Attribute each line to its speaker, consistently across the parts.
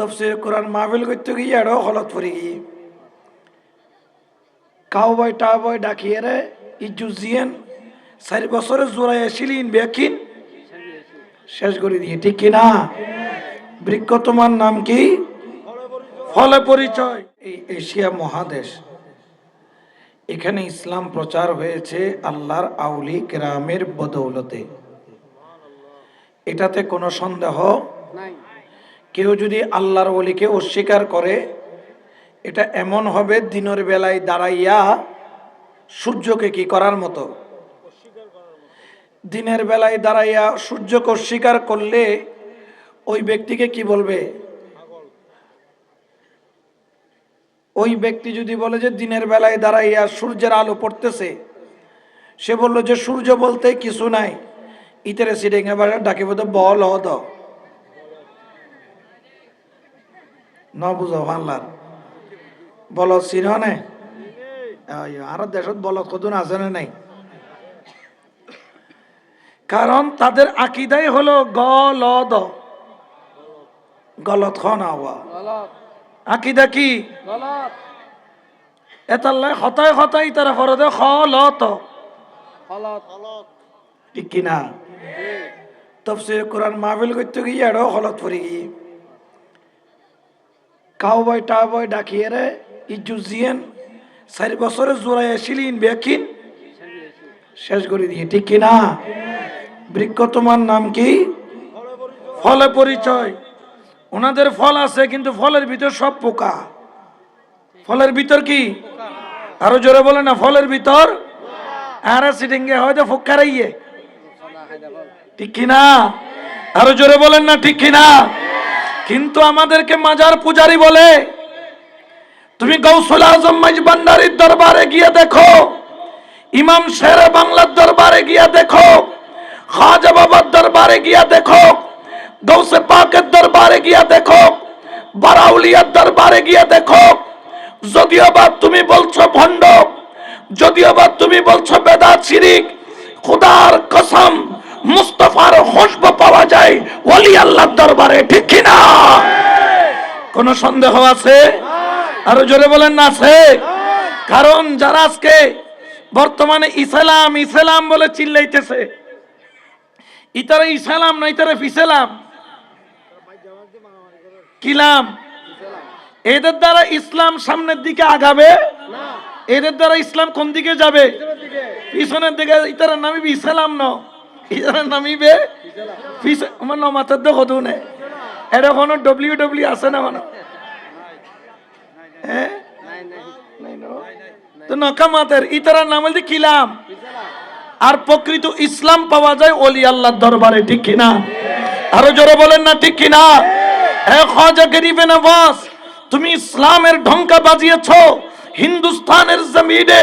Speaker 1: তফসির কোরআন মাহফিল করতে গিয়ে এড়ো হলত পড়ে গিয়ে। কাউ বয় টা বয় ডাকিয়ে রে, ইজ্জু জিয়েন, চারি বছরে জোড়াই আসিলিন বেকিন, শেষ করে দিয়ে, ঠিক কিনা বৃক্ষ তোমার নাম কি? ফলে পরিচয়। এই এশিয়া মহাদেশ। এখানে ইসলাম প্রচার হয়েছে আল্লাহর আউলি গ্রামের বদৌলতে। এটাতে কোনো সন্দেহ? কেউ যদি আল্লাহর ওলিকে অস্বীকার করে, এটা এমন হবে দিনের বেলায় দাঁড়াইয়া সূর্যকে কি করার মতো? দিনের বেলায় দাঁড়াইয়া সূর্যকে অস্বীকার করলে ওই ব্যক্তিকে কি বলবে? ওই ব্যক্তি যদি বলে যে দিনের বেলায় দাঁড়াইয়া সূর্যের আলো পড়তেছে, সে বলল যে সূর্য বলতে কিছু নাই ইতারে সিডেঙ্গে ডাকে বোধ বল হদ ন বুঝো ভাল্লার বল চিননে আর দেশত বলত কদুন আছে না নাই? কারণ তাদের আকিদাই হলো গলদ। গলত খন আওয়া আকিদা কি? এতাল্লাই হতায় হতাই তারা ফরদে খলত। ঠিক কিনা? তফসির কোরআন মাহফিল করতে গিয়ে এড়ো হলত পড়ে গিয়ে। কাউ বয় টা বয় ডাকিয়ে রে ইজ্জু জিয়েন চারি বছরে জোড়াই আসিলিন বেকিন? শেষ করে দিয়ে, ঠিক কিনা বৃক্ষ তোমার নাম কি? ফলে পরিচয়। ওনাদের ফল আছে, কিন্তু ফলের ভিতর সব পোকা। ফলের ভিতর কি? আরও জোরে বলে না, ফলের ভিতর? আর হয়তো ঠিক কিনা আরও জোরে বলেন না, ঠিক কিনা কিন্তু আমাদেরকে মাজার পূজারি বলে। তুমি গৌসুল আজম মাইজবান্ডারির দরবারে গিয়ে দেখো, ইমাম শেরে বাংলার দরবারে গিয়ে দেখো, খাজা বাবার দরবারে গিয়া দেখো, গৌসে পাকের দরবারে গিয়া দেখো, বারাউলিয়ার দরবারে গিয়া দেখো। যদিও বা তুমি বলছো ভণ্ড, যদিও বা তুমি বলছো বেদাত শিরিক, খুদার কসম মুস্তফার খুশব পাওয়া যায়, ওলি আল্লাহর দরবারে, ঠিক কিনা? কোন সন্দেহ আছে? আরও জোরে বলেন না, আছে? কারণ যারা আজকে বর্তমানে ইসলাম ইসলাম বলে চিল্লাইতেছে, ইতারে ইসলাম না ইতারা ফিসেলাম? কিলাম এদের দ্বারা ইসলাম সামনের দিকে আগাবে? এদের দ্বারা ইসলাম কোন দিকে যাবে? পিছনের দিকে ইতারা নামিবে ইসলাম ন ইতারা নামিবে? ফিস- আমার নমাতের তো কত নে এটা কোনো ডব্লিউ ডব্লিউ আছে না মানে হ্যাঁ আর প্রকৃত ইসলাম পাওয়া যায় ওলি আল্লাহর দরবারে ঠিক কিনা? আরও জোরে বলেন না, ঠিক কিনা? এ খাজা গরিবে নওয়াজ তুমি ইসলামের ঢঙ্কা বাজিয়েছো, হিন্দুস্তানের জমিনে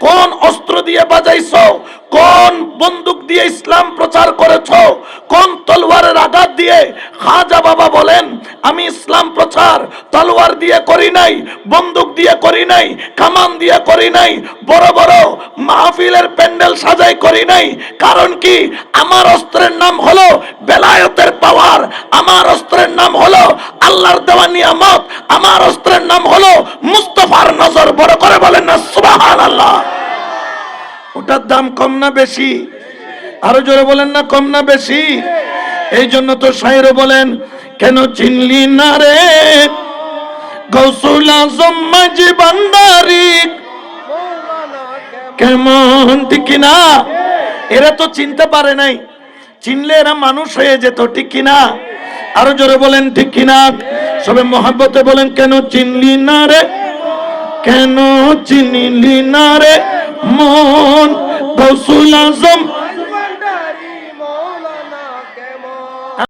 Speaker 1: কোন অস্ত্র দিয়ে বাজাইছো? কোন বন্দুক দিয়ে ইসলাম প্রচার করেছ? কোন তলোয়ারের আঘাত দিয়ে? খাজা বাবা বলেন, আমি ইসলাম প্রচার তলোয়ার দিয়ে করি নাই, বন্দুক দিয়ে করি নাই, কামান দিয়ে করি নাই, বড় বড় মাহফিলের প্যান্ডেল সাজাই করি নাই। কারণ কি? আমার অস্ত্রের নাম হলো বেলায়তের পাওয়ার, আমার অস্ত্রের নাম হলো আল্লাহর দেওয়া নিয়ামত, আমার অস্ত্রের নাম হলো মুস্তফার নজর। বড় করে বলেন না সুবাহান আল্লাহ ওটার দাম কম না বেশি? আরও জোরে বলেন না, কম না বেশি? এই জন্য তো সাইরও বলেন, কেন চিনলি না রে? গৌসুল আজম বান্দারি কেমন ঠিক না? এরা তো চিনতে পারে নাই। চিনলে এরা মানুষ হয়ে যেত, ঠিক কিনা আরও জোরে বলেন, ঠিক কিনা সবে মহাব্বতে বলেন, কেন চিনলি না রে? কেন চিনলি না রে? মন গৌসুল আজম